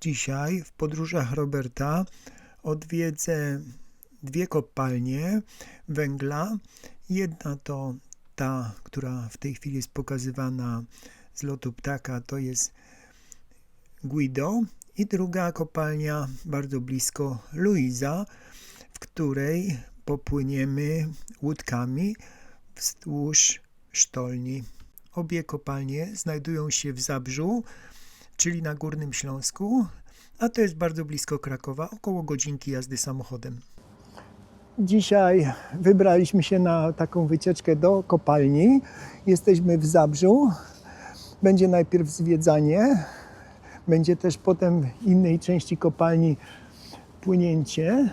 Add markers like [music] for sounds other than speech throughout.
Dzisiaj w podróżach Roberta odwiedzę dwie kopalnie węgla. Jedna to ta, która w tej chwili jest pokazywana z lotu ptaka, to jest Guido. I druga kopalnia bardzo blisko Luiza, w której popłyniemy łódkami wzdłuż sztolni. Obie kopalnie znajdują się w Zabrzu, czyli na Górnym Śląsku, a to jest bardzo blisko Krakowa, około godzinki jazdy samochodem. Dzisiaj wybraliśmy się na taką wycieczkę do kopalni. Jesteśmy w Zabrzu. Będzie najpierw zwiedzanie, będzie też potem w innej części kopalni płynięcie.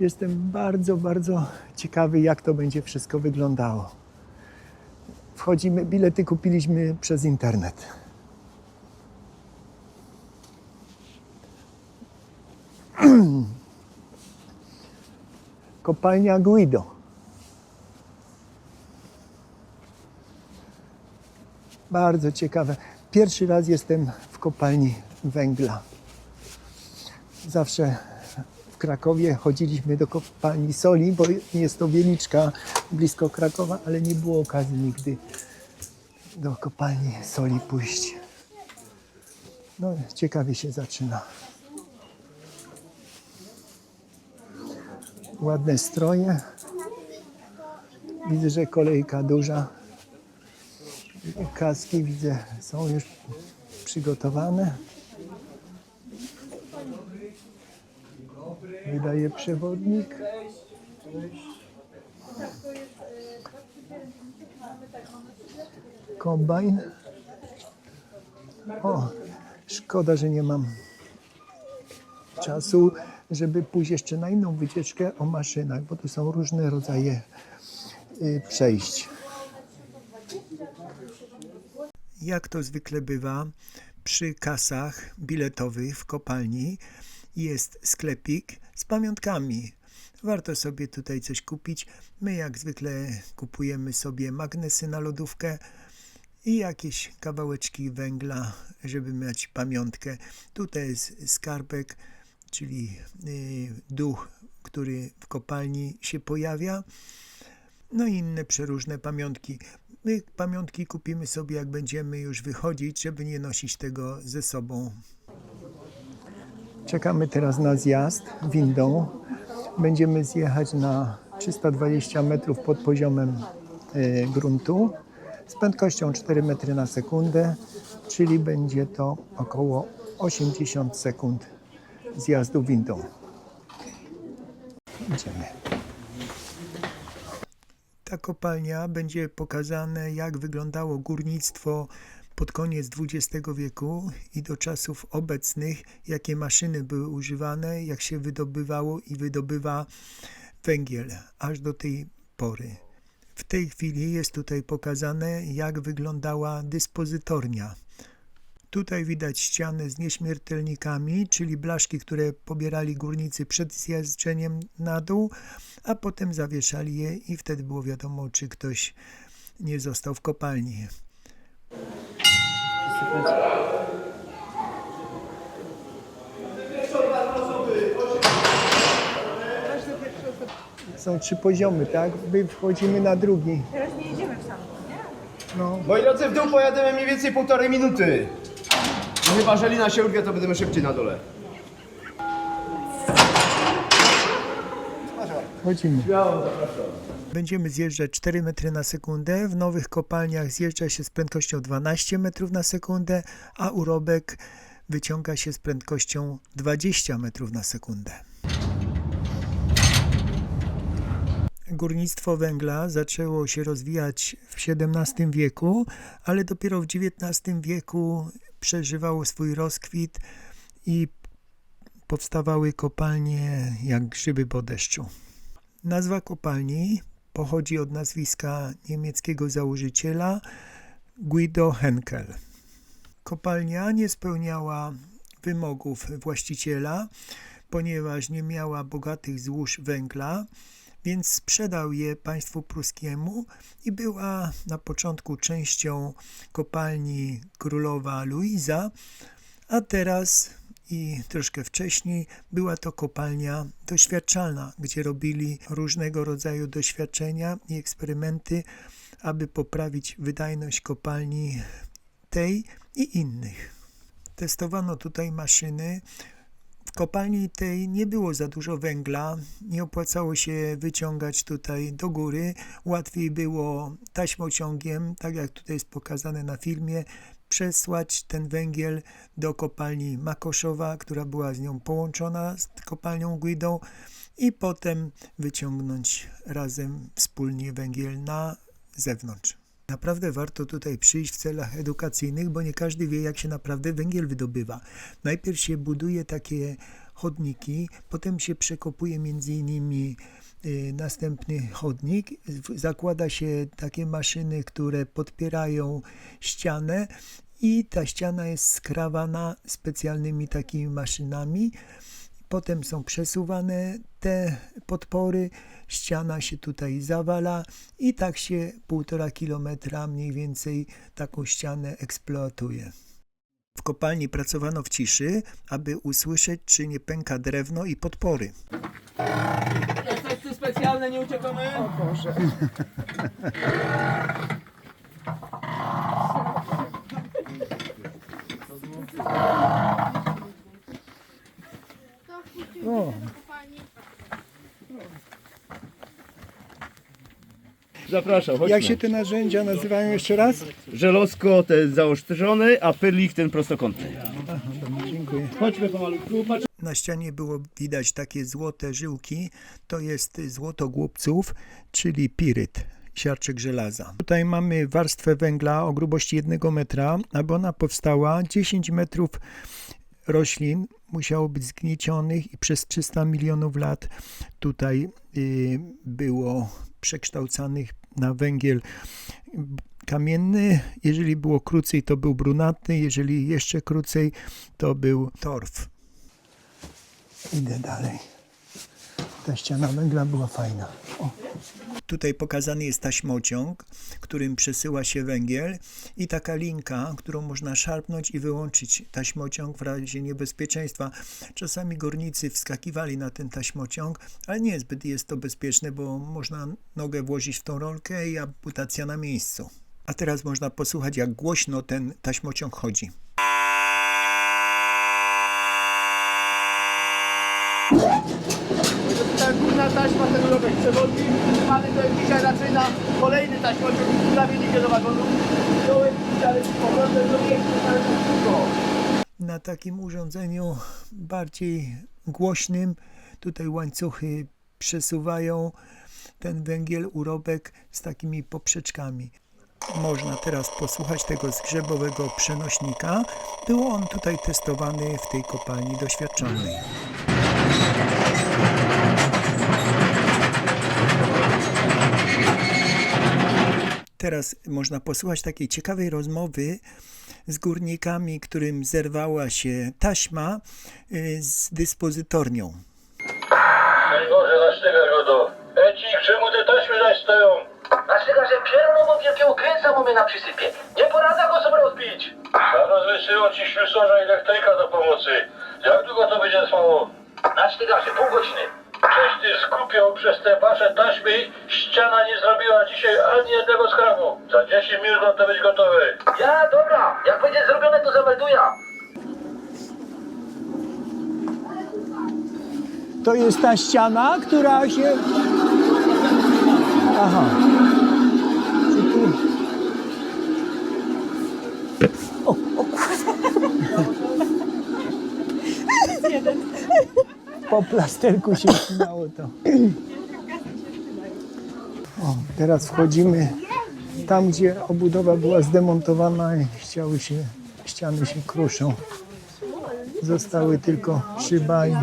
Jestem bardzo, bardzo ciekawy, jak to będzie wszystko wyglądało. Wchodzimy, bilety kupiliśmy przez internet. Kopalnia Guido. Bardzo ciekawe. Pierwszy raz jestem w kopalni węgla. Zawsze w Krakowie chodziliśmy do kopalni soli, bo jest to Wieliczka blisko Krakowa, ale nie było okazji nigdy do kopalni soli pójść. No, ciekawie się zaczyna. Ładne stroje. Widzę, że kolejka duża. Kaski widzę są już przygotowane. Wydaje przewodnik. Kombajn. O, szkoda, że nie mam czasu, żeby pójść jeszcze na inną wycieczkę o maszynach, bo tu są różne rodzaje y, przejść. Jak to zwykle bywa, przy kasach biletowych w kopalni jest sklepik z pamiątkami. Warto sobie tutaj coś kupić. My jak zwykle kupujemy sobie magnesy na lodówkę i jakieś kawałeczki węgla, żeby mieć pamiątkę. Tutaj jest skarbek, czyli y, duch, który w kopalni się pojawia. No i inne przeróżne pamiątki. My pamiątki kupimy sobie, jak będziemy już wychodzić, żeby nie nosić tego ze sobą. Czekamy teraz na zjazd windą. Będziemy zjechać na 320 metrów pod poziomem e, gruntu z prędkością 4 metry na sekundę, czyli będzie to około 80 sekund zjazdu windą. Idziemy. Ta kopalnia będzie pokazane, jak wyglądało górnictwo pod koniec XX wieku i do czasów obecnych, jakie maszyny były używane, jak się wydobywało i wydobywa węgiel aż do tej pory. W tej chwili jest tutaj pokazane, jak wyglądała dyspozytornia. Tutaj widać ściany z nieśmiertelnikami, czyli blaszki, które pobierali górnicy przed zjeżdżeniem na dół, a potem zawieszali je i wtedy było wiadomo, czy ktoś nie został w kopalni. Są trzy poziomy, tak? My wchodzimy na drugi. Teraz nie jedziemy w sam, nie? No, Moi drodzy, w dół pojadę mniej więcej półtorej minuty. No chyba, że lina się urwie, to będziemy szybciej na dole. Chodzimy. Będziemy zjeżdżać 4 metry na sekundę. W nowych kopalniach zjeżdża się z prędkością 12 metrów na sekundę, a urobek wyciąga się z prędkością 20 metrów na sekundę. Górnictwo węgla zaczęło się rozwijać w XVII wieku, ale dopiero w XIX wieku przeżywało swój rozkwit i powstawały kopalnie jak grzyby po deszczu. Nazwa kopalni pochodzi od nazwiska niemieckiego założyciela Guido Henkel. Kopalnia nie spełniała wymogów właściciela, ponieważ nie miała bogatych złóż węgla, więc sprzedał je państwu pruskiemu i była na początku częścią kopalni królowa Luiza, a teraz i troszkę wcześniej była to kopalnia doświadczalna, gdzie robili różnego rodzaju doświadczenia i eksperymenty, aby poprawić wydajność kopalni tej i innych. Testowano tutaj maszyny. W kopalni tej nie było za dużo węgla, nie opłacało się wyciągać tutaj do góry. Łatwiej było taśmociągiem, tak jak tutaj jest pokazane na filmie, przesłać ten węgiel do kopalni Makoszowa, która była z nią połączona z kopalnią Guidą i potem wyciągnąć razem wspólnie węgiel na zewnątrz. Naprawdę warto tutaj przyjść w celach edukacyjnych, bo nie każdy wie, jak się naprawdę węgiel wydobywa. Najpierw się buduje takie chodniki, potem się przekopuje między innymi y, następny chodnik, zakłada się takie maszyny, które podpierają ścianę i ta ściana jest skrawana specjalnymi takimi maszynami. Potem są przesuwane te podpory, ściana się tutaj zawala i tak się półtora kilometra mniej więcej taką ścianę eksploatuje. W kopalni pracowano w ciszy, aby usłyszeć, czy nie pęka drewno i podpory. Efekty specjalne, nie uciekamy? O Boże. [laughs] O, Zapraszam, chodźmy. jak się te narzędzia nazywają jeszcze raz? Żelozko ten zaostrzony, a pyrlik ten prostokątny. Dziękuję. Chodźmy pomalutku, patrz. Na ścianie było widać takie złote żyłki. To jest złoto głupców, czyli piryt, siarczek żelaza. Tutaj mamy warstwę węgla o grubości 1 metra. Aby ona powstała, 10 metrów roślin musiało być zgniecionych i przez 300 milionów lat tutaj y, było przekształcanych na węgiel kamienny. Jeżeli było krócej, to był brunatny. Jeżeli jeszcze krócej, to był torf. Idę dalej. Ta ściana węgla była fajna. O. Tutaj pokazany jest taśmociąg, którym przesyła się węgiel i taka linka, którą można szarpnąć i wyłączyć taśmociąg w razie niebezpieczeństwa. Czasami górnicy wskakiwali na ten taśmociąg, ale nie zbyt jest to bezpieczne, bo można nogę włożyć w tą rolkę i amputacja na miejscu. A teraz można posłuchać, jak głośno ten taśmociąg chodzi. Górna taśma, ten urobek przewodni, mamy to dzisiaj raczej na kolejny taśmociąg, prawie nie idzie do wagonu. Do miejsca, na takim urządzeniu bardziej głośnym. Tutaj łańcuchy przesuwają ten węgiel, urobek z takimi poprzeczkami. Można teraz posłuchać tego zgrzebowego przenośnika. Był on tutaj testowany w tej kopalni doświadczalnej. Teraz można posłuchać takiej ciekawej rozmowy z górnikami, którym zerwała się taśma y, z dyspozytornią. Ej Boże, zastyga go do. Ecik, czemu te taśmy zaś stoją? Dlaczego, że pierwowo wielkiego kręca mamy na przysypie? Nie poradza go sobie rozbić. Zaraz wysyłam ci ślusarza i elektryka do pomocy. Jak długo to będzie trwało? Na sztygarze, pół godziny. Ty skupiał przez te wasze taśmy, ściana nie zrobiła dzisiaj ani jednego skramu. Za 10 minut ma to być gotowe. Ja, dobra, jak będzie zrobione, to zamelduję. To jest ta ściana, która się. Aha. Po plasterku się śmiało to. O, teraz wchodzimy tam, gdzie obudowa była zdemontowana i chciały się, ściany się kruszą. Zostały tylko szyba i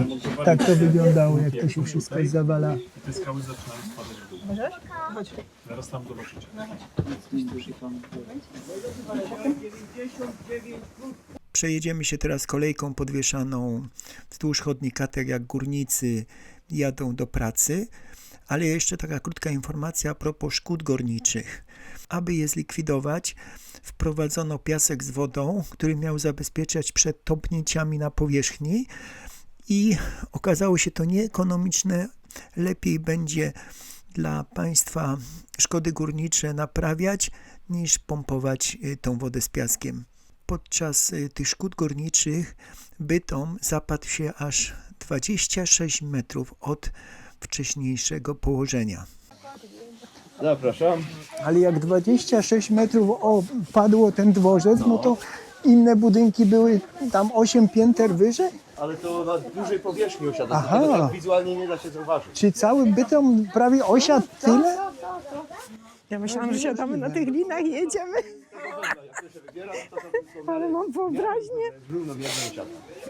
tak to wyglądało, jak to się wszystko zawala. Te skały zaczynają spadać w dół. Zaraz tam zobaczycie. Przejedziemy się teraz kolejką podwieszaną wzdłuż chodnika, tak jak górnicy jadą do pracy, Ale jeszcze taka krótka informacja a propos szkód górniczych. Aby je zlikwidować, wprowadzono piasek z wodą, który miał zabezpieczać przed topnięciami na powierzchni i okazało się to nieekonomiczne. Lepiej będzie dla państwa szkody górnicze naprawiać niż pompować y, tą wodę z piaskiem. Podczas y, tych szkód górniczych bytom zapadł się aż 26 metrów od wcześniejszego położenia. Zapraszam. Ale jak 26 metrów opadło ten dworzec, no to inne budynki były tam 8 pięter wyżej? Ale to na dużej powierzchni osiada, Aha. tak wizualnie nie da się zauważyć. Czy cały bytom prawie osiadł tyle? Ja myślałam, że siadamy na tych linach i jedziemy. Ale mam wyobraźnię.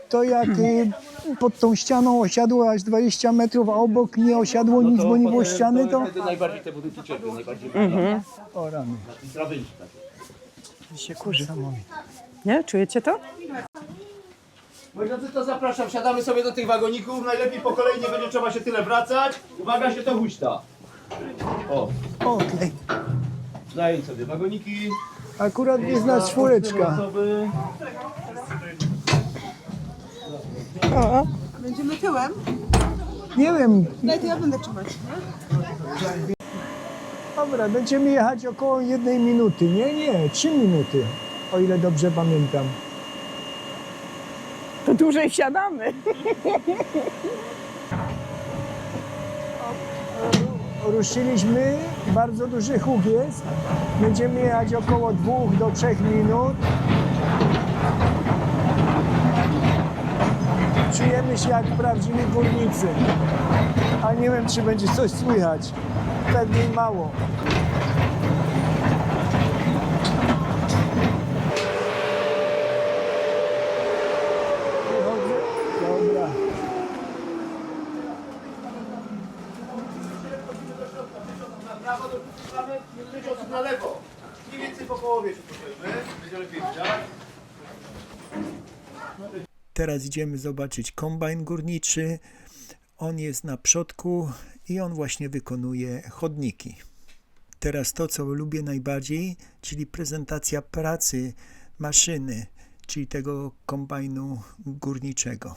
To jak y, pod tą ścianą osiadło aż 20 metrów, a obok nie osiadło nic, bo nie było ściany, to... Wtedy najbardziej te budynki cierpią, najbardziej O rany. krawędzi takie. się kurzy. Nie? Czujecie to? Moi drodzy, to zapraszam, siadamy sobie do tych wagoników, najlepiej po kolei nie będzie trzeba się tyle wracać. Uwaga, się to huśta. O, Okej. zajęć sobie wagoniki. Akurat jest nas czwóreczka. Będziemy tyłem? Nie wiem, Daj, to ja będę trzymać. dobra, będziemy jechać około jednej minuty. Nie, nie, trzy minuty, o ile dobrze pamiętam. To dłużej siadamy. Ruszyliśmy, bardzo duży huk jest. Będziemy jechać około dwóch do trzech minut. Czujemy się jak prawdziwi górnicy. A nie wiem, czy będzie coś słychać. Pewnie mało. Wychodzę? Dobra. Na prawo dopuszczamy, nie być osób na lewo. Mniej więcej po połowie się postoimy, będzie lepiej widać. Teraz idziemy zobaczyć kombajn górniczy. On jest na przodku i on właśnie wykonuje chodniki. Teraz to, co lubię najbardziej, czyli prezentacja pracy maszyny, czyli tego kombajnu górniczego.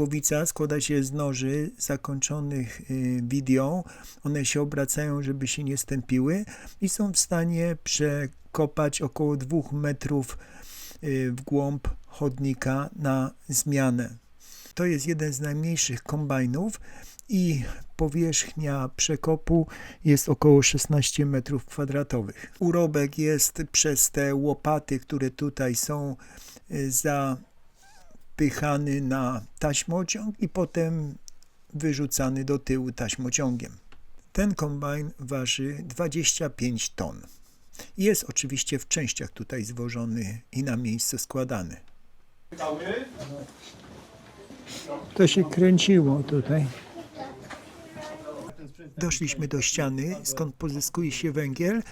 Głowica składa się z noży zakończonych y, widią. One się obracają, żeby się nie stępiły i są w stanie przekopać około dwóch metrów y, w głąb chodnika na zmianę. To jest jeden z najmniejszych kombajnów i powierzchnia przekopu jest około 16 metrów kwadratowych. Urobek jest przez te łopaty, które tutaj są y, za wpychany na taśmociąg i potem wyrzucany do tyłu taśmociągiem. Ten kombajn waży 25 ton. Jest oczywiście w częściach tutaj zwożony i na miejscu składany. To się kręciło tutaj. Doszliśmy do ściany, skąd pozyskuje się węgiel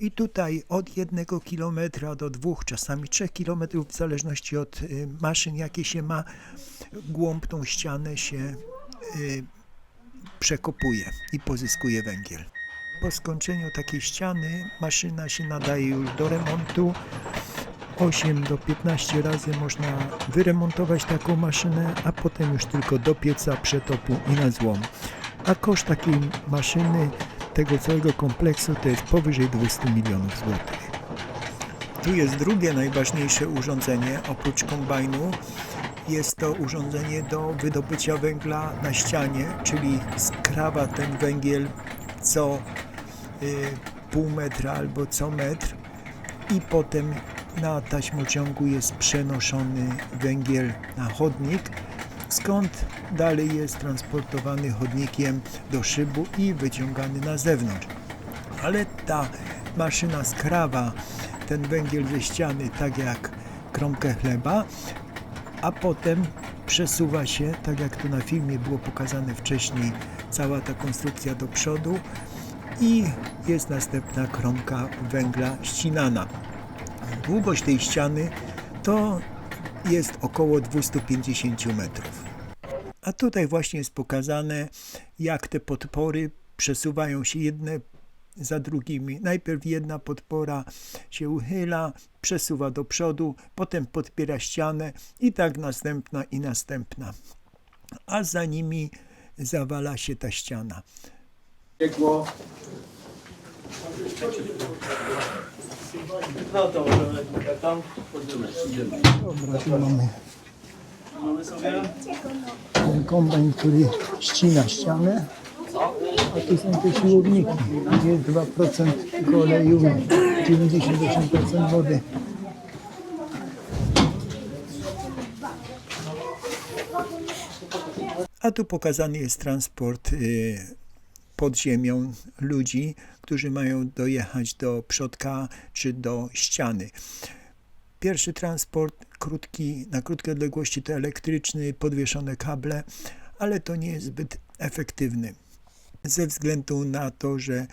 i tutaj od jednego kilometra do dwóch, czasami trzech kilometrów, w zależności od y, maszyn, jakie się ma, głąb tą ścianę się y, przekopuje i pozyskuje węgiel. Po skończeniu takiej ściany maszyna się nadaje już do remontu. 8 do 15 razy można wyremontować taką maszynę, a potem już tylko do pieca, przetopu i na złom. A koszt takiej maszyny, tego całego kompleksu to jest powyżej 200 milionów złotych. Tu jest drugie najważniejsze urządzenie oprócz kombajnu. Jest to urządzenie do wydobycia węgla na ścianie, czyli skrawa ten węgiel co y, pół metra albo co metr i potem na taśmociągu jest przenoszony węgiel na chodnik, skąd dalej jest transportowany chodnikiem do szybu i wyciągany na zewnątrz. Ale ta maszyna skrawa ten węgiel ze ściany tak jak kromkę chleba, a potem przesuwa się, tak jak to na filmie było pokazane wcześniej, cała ta konstrukcja do przodu i jest następna kromka węgla ścinana. Długość tej ściany to jest około 250 metrów. A tutaj właśnie jest pokazane, jak te podpory przesuwają się jedne za drugimi. Najpierw jedna podpora się uchyla, przesuwa do przodu, potem podpiera ścianę i tak następna i następna. A za nimi zawala się ta ściana. Piekło. No to możemy jak tam chodzimy. Idziemy. Dobra, tu mamy Mamy sobie ten kombajn, który ścina ścianę, a tu są te siłowniki, gdzie 2% oleju, 98% wody. A tu pokazany jest transport y, pod ziemią ludzi, którzy mają dojechać do przodka czy do ściany. Pierwszy transport krótki, na krótkie odległości to elektryczny, podwieszone kable, ale to nie jest zbyt efektywny ze względu na to, że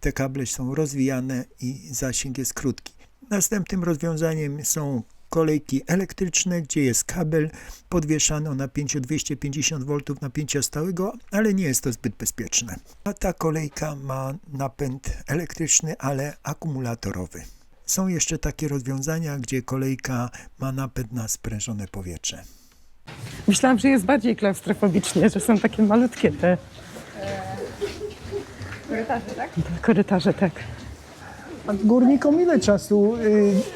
te kable są rozwijane i zasięg jest krótki. Następnym rozwiązaniem są kolejki elektryczne, gdzie jest kabel podwieszany o napięciu 250 V napięcia stałego, ale nie jest to zbyt bezpieczne. A ta kolejka ma napęd elektryczny, ale akumulatorowy. Są jeszcze takie rozwiązania, gdzie kolejka ma napęd na sprężone powietrze. Myślałam, że jest bardziej klaustrofobicznie, że są takie malutkie te Korytarze, tak? korytarze, tak. Górnikom ile czasu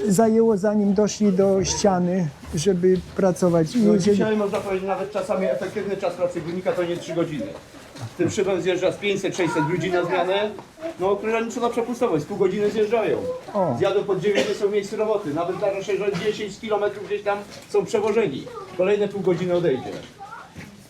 y, zajęło, zanim doszli do ściany, żeby pracować? No dzisiaj można powiedzieć nawet czasami efektywny czas pracy górnika to nie 3 godziny. Tym szybem zjeżdża z 500-600 ludzi na zmianę. No okrężanicza przepustowość, z pół godziny zjeżdżają. O. Zjadą pod 9 są w miejscu roboty. Nawet zdarza się, że 10 km gdzieś tam są przewożeni. Kolejne pół godziny odejdzie.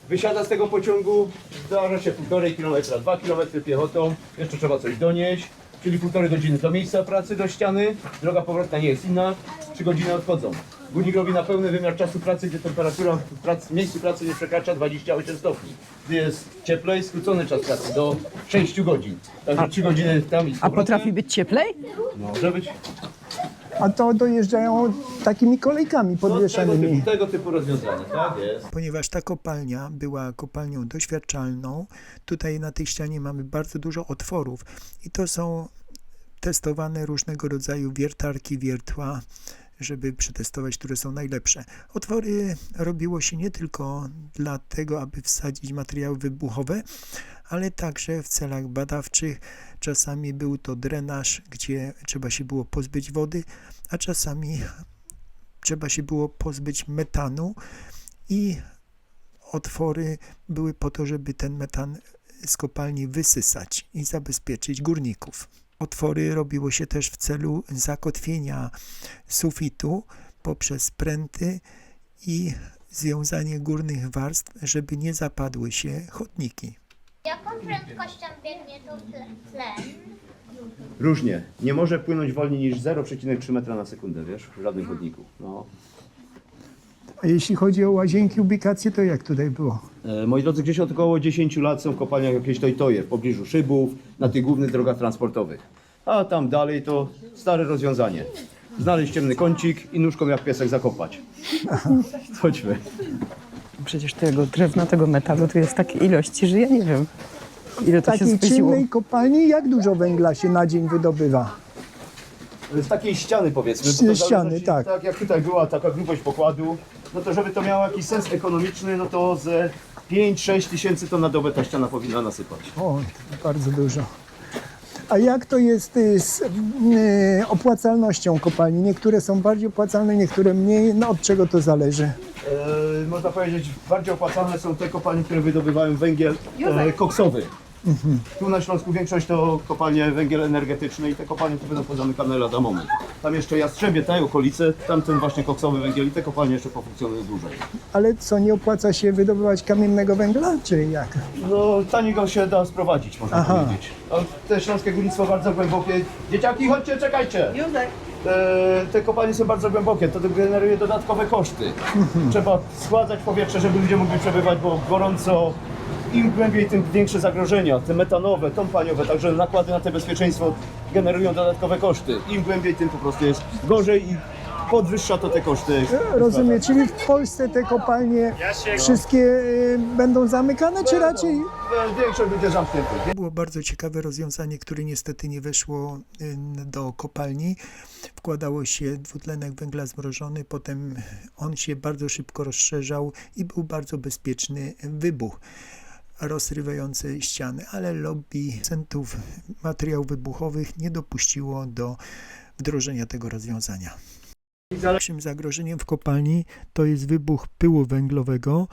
Wysiada z tego pociągu, zdarza się półtorej kilometra, dwa kilometry piechotą, jeszcze trzeba coś donieść, czyli półtorej godziny do miejsca pracy, do ściany, droga powrotna nie jest inna, trzy godziny odchodzą. Górnik robi na pełny wymiar czasu pracy, gdzie temperatura w, pracy, miejscu pracy nie przekracza 28 stopni. Gdy jest cieplej, skrócony czas pracy do 6 godzin. Także 3 godziny tam i z A powrotem. potrafi być cieplej? Może być. A to dojeżdżają takimi kolejkami No, tego, podwieszanymi. typu, tego typu rozwiązanie, tak jest. Ponieważ ta kopalnia była kopalnią doświadczalną, tutaj na tej ścianie mamy bardzo dużo otworów i to są testowane różnego rodzaju wiertarki, wiertła, żeby przetestować, które są najlepsze. Otwory robiło się nie tylko dlatego, aby wsadzić materiały wybuchowe, ale także w celach badawczych. Czasami był to drenaż, gdzie trzeba się było pozbyć wody, a czasami trzeba się było pozbyć metanu i otwory były po to, żeby ten metan z kopalni wysysać i zabezpieczyć górników. Otwory robiło się też w celu zakotwienia sufitu poprzez pręty i związanie górnych warstw, żeby nie zapadły się chodniki. Jaką prędkością biegnie tu tle- tlen? Różnie. Nie może płynąć wolniej niż 0,3 metra na sekundę, wiesz, w żadnym chodniku. No. A jeśli chodzi o łazienki, ubikacje, to jak tutaj było? E, moi drodzy, gdzieś od około 10 lat są w kopalniach jakieś tojtoje w pobliżu szybów, na tych głównych drogach transportowych. A tam dalej to stare rozwiązanie. Znaleźć ciemny kącik i nóżką jak piesek zakopać. [laughs] Chodźmy. Przecież tego drewna, tego metalu tu jest takiej ilości, że ja nie wiem, ile to się takiej czynnej kopalni jak dużo węgla się na dzień wydobywa? Z takiej ściany powiedzmy. Z bo to ściany, zależy, tak. Tak jak tutaj była taka grubość pokładu, no to żeby to miało jakiś sens ekonomiczny, no to ze 5-6 tysięcy ton na dobę ta ściana powinna nasypać. O, bardzo dużo. A jak to jest y, z y, opłacalnością kopalni? Niektóre są bardziej opłacalne, niektóre mniej. No od czego to zależy? Można powiedzieć, bardziej opłacalne są te kopalnie, które wydobywają węgiel e, koksowy. Tu na Śląsku większość to kopalnie węgiel energetyczny i te kopalnie to będą pozamykane lada moment. Tam jeszcze Jastrzębie, te okolice, tamten właśnie koksowy węgiel i te kopalnie jeszcze pofunkcjonują dłużej. Ale co, nie opłaca się wydobywać kamiennego węgla, czy jak? No taniej go się da sprowadzić, można Aha. powiedzieć. A te śląskie górnictwo bardzo głębokie. Dzieciaki, chodźcie, czekajcie! E, te kopalnie są bardzo głębokie, to generuje dodatkowe koszty. Trzeba schładzać powietrze, żeby ludzie mogli przebywać, bo gorąco. Im głębiej, tym większe zagrożenia, te metanowe, tompaniowe, także nakłady na te bezpieczeństwo generują dodatkowe koszty. Im głębiej, tym po prostu jest gorzej i podwyższa to te koszty. Rozumiem, czyli w Polsce te kopalnie wszystkie y, będą zamykane, czy raczej Większość będzie zamkniętych. Było bardzo ciekawe rozwiązanie, które niestety nie weszło y, do kopalni. Wkładało się dwutlenek węgla zmrożony, potem on się bardzo szybko rozszerzał i był bardzo bezpieczny wybuch rozrywający ściany, ale lobby centów materiałów wybuchowych nie dopuściło do wdrożenia tego rozwiązania. Największym zagrożeniem w kopalni to jest wybuch pyłu węglowego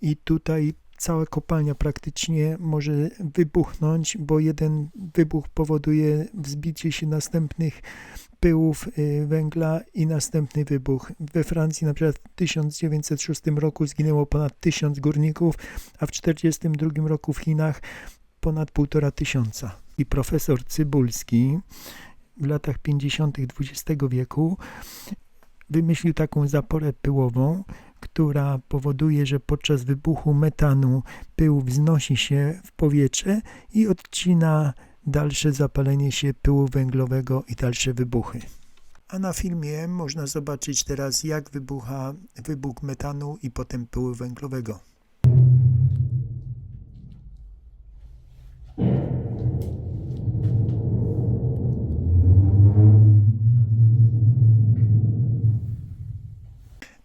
i tutaj cała kopalnia praktycznie może wybuchnąć, bo jeden wybuch powoduje wzbicie się następnych pyłów y, węgla i następny wybuch. We Francji na przykład w 1906 roku zginęło ponad tysiąc górników, a w 1942 roku w Chinach ponad półtora tysiąca. I profesor Cybulski w latach 50. XX wieku wymyślił taką zaporę pyłową, która powoduje, że podczas wybuchu metanu pył wznosi się w powietrze i odcina dalsze zapalenie się pyłu węglowego i dalsze wybuchy. A na filmie można zobaczyć teraz, jak wybucha wybuch metanu i potem pyłu węglowego.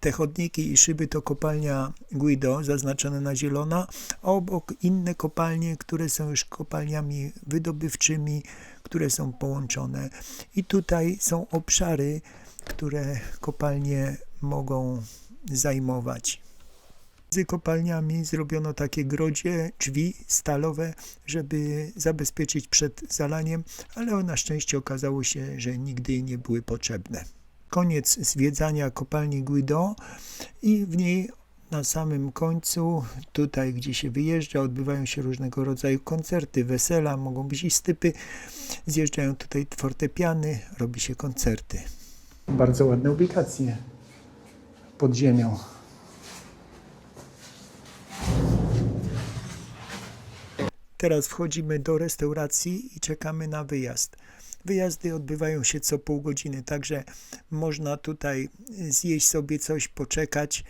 Te chodniki i szyby to kopalnia Guido, zaznaczone na zielono, a obok inne kopalnie, które są już kopalniami wydobywczymi, które są połączone. I tutaj są obszary, które kopalnie mogą zajmować. Między kopalniami zrobiono takie grodzie, drzwi stalowe, żeby zabezpieczyć przed zalaniem, ale na szczęście okazało się, że nigdy nie były potrzebne koniec zwiedzania kopalni Guido i w niej na samym końcu, tutaj gdzie się wyjeżdża, odbywają się różnego rodzaju koncerty, wesela, mogą być i stypy. Zjeżdżają tutaj fortepiany, robi się koncerty. Bardzo ładne ubikacje pod ziemią. Teraz wchodzimy do restauracji i czekamy na wyjazd. Wyjazdy odbywają się co pół godziny, także można tutaj zjeść sobie coś, poczekać,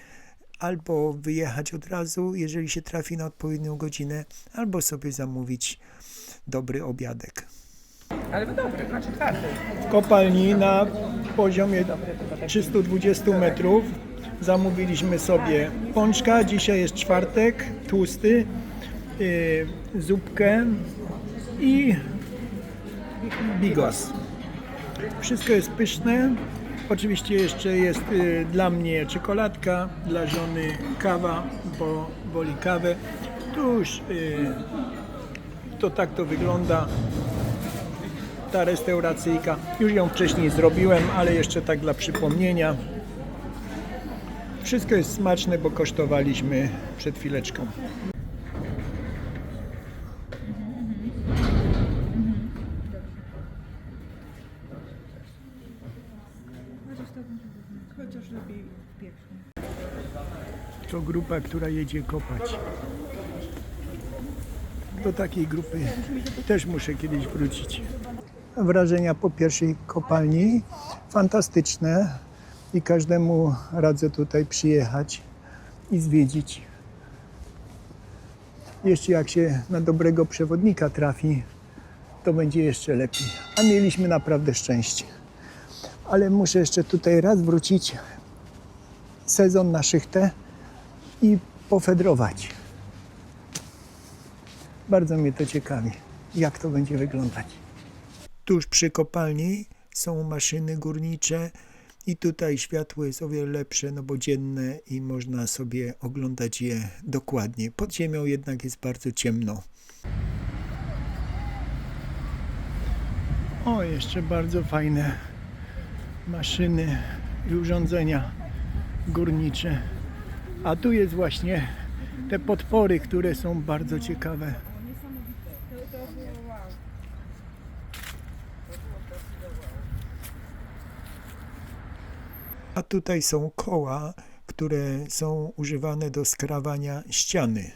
albo wyjechać od razu, jeżeli się trafi na odpowiednią godzinę, albo sobie zamówić dobry obiadek. Ale dobry, znaczy twardy. W kopalni na poziomie 320 metrów zamówiliśmy sobie pączka, dzisiaj jest czwartek, tłusty, yy, zupkę i bigos. Wszystko jest pyszne. Oczywiście jeszcze jest y, dla mnie czekoladka, dla żony kawa, bo woli kawę. Tu już y, to tak to wygląda ta restauracyjka. Już ją wcześniej zrobiłem, ale jeszcze tak dla przypomnienia. Wszystko jest smaczne, bo kosztowaliśmy przed chwileczką. Grupa, która jedzie kopać. Do takiej grupy też muszę kiedyś wrócić. Wrażenia po pierwszej kopalni fantastyczne i każdemu radzę tutaj przyjechać i zwiedzić. Jeszcze jak się na dobrego przewodnika trafi, to będzie jeszcze lepiej. A mieliśmy naprawdę szczęście. Ale muszę jeszcze tutaj raz wrócić sezon na szychtę i pofedrować. Bardzo mnie to ciekawi, jak to będzie wyglądać. Tuż przy kopalni są maszyny górnicze i tutaj światło jest o wiele lepsze, no bo dzienne i można sobie oglądać je dokładnie. Pod ziemią jednak jest bardzo ciemno. O, jeszcze bardzo fajne maszyny i urządzenia górnicze. A tu jest właśnie te podpory, które są bardzo ciekawe. A tutaj są koła, które są używane do skrawania ściany.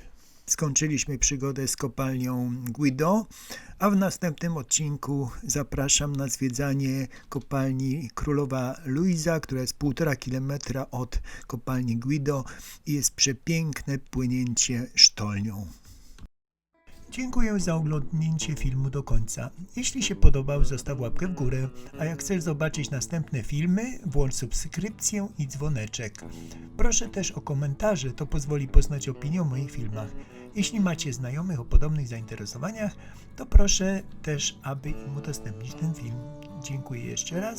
Skończyliśmy przygodę z kopalnią Guido, a w następnym odcinku zapraszam na zwiedzanie kopalni Królowa Luiza, która jest półtora kilometra od kopalni Guido i jest przepiękne płynięcie sztolnią. Dziękuję za oglądnięcie filmu do końca. Jeśli się podobał, zostaw łapkę w górę, a jak chcesz zobaczyć następne filmy, włącz subskrypcję i dzwoneczek. Proszę też o komentarze, to pozwoli poznać opinię o moich filmach. Jeśli macie znajomych o podobnych zainteresowaniach, to proszę też, aby im udostępnić ten film. Dziękuję jeszcze raz